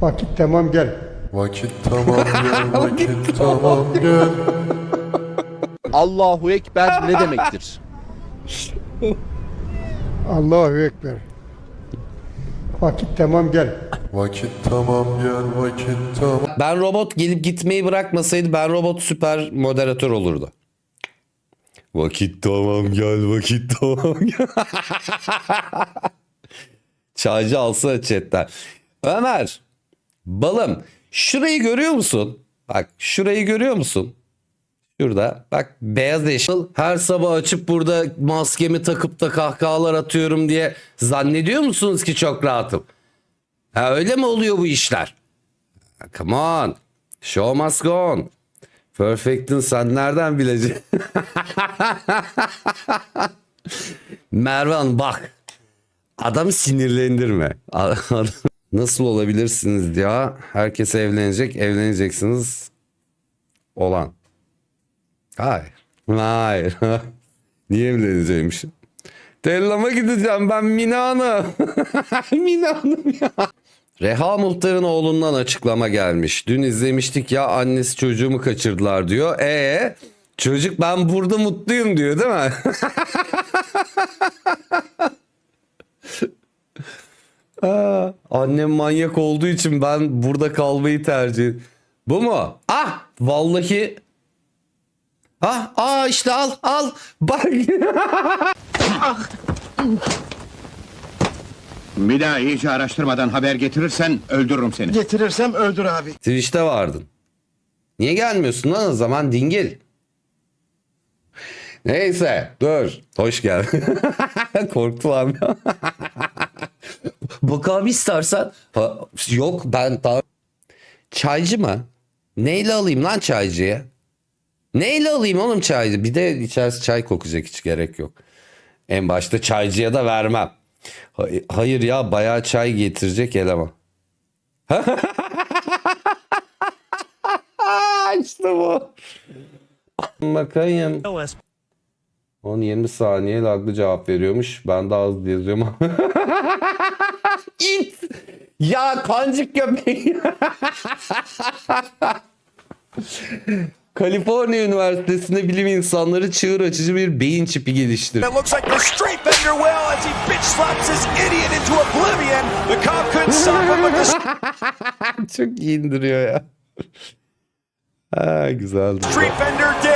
Vakit tamam gel. Vakit tamam gel, vakit tamam gel. Allahu Ekber ne demektir? Allahu Ekber. Vakit tamam gel. Vakit tamam gel, vakit tamam. Ben robot gelip gitmeyi bırakmasaydı ben robot süper moderatör olurdu. Vakit tamam gel vakit tamam gel. Çaycı alsana chatten. Ömer balım şurayı görüyor musun? Bak şurayı görüyor musun? Şurada bak beyaz eşya. Her sabah açıp burada maskemi takıp da kahkahalar atıyorum diye zannediyor musunuz ki çok rahatım? Ha öyle mi oluyor bu işler? Come on. Show must go on. Perfect'in sen nereden bileceksin? Merve Hanım bak. Adamı sinirlendirme. Adam- Nasıl olabilirsiniz ya? Herkes evlenecek. Evleneceksiniz. Olan. Hayır. Hayır. Niye evleneceğimmişim? Tellama gideceğim ben Mina Hanım. Mina Hanım ya. Reha Muhtar'ın oğlundan açıklama gelmiş. Dün izlemiştik ya annesi çocuğumu kaçırdılar diyor. E çocuk ben burada mutluyum diyor değil mi? Aa, annem manyak olduğu için ben burada kalmayı tercih Bu mu? Ah vallahi Ah, aa işte al al. Bak. Bir daha iyice araştırmadan haber getirirsen öldürürüm seni. Getirirsem öldür abi. Twitch'te vardın. Niye gelmiyorsun lan o zaman dingil? Neyse dur. Hoş geldin. Korktu abi. Bak abi istersen. Ha, yok ben daha... Çaycı mı? Neyle alayım lan çaycıya? Neyle alayım oğlum çaycı? Bir de içerisi çay kokacak hiç gerek yok. En başta çaycıya da vermem. Hay- Hayır ya bayağı çay getirecek eleman. işte bu. Bakayım. 10-20 saniye laglı cevap veriyormuş. Ben daha hızlı yazıyorum. İt! Ya kancık köpeği. Kaliforniya Üniversitesi'nde bilim insanları çığır açıcı bir beyin çipi geliştirdi. Çok iyi indiriyor ya. Ha, güzeldi.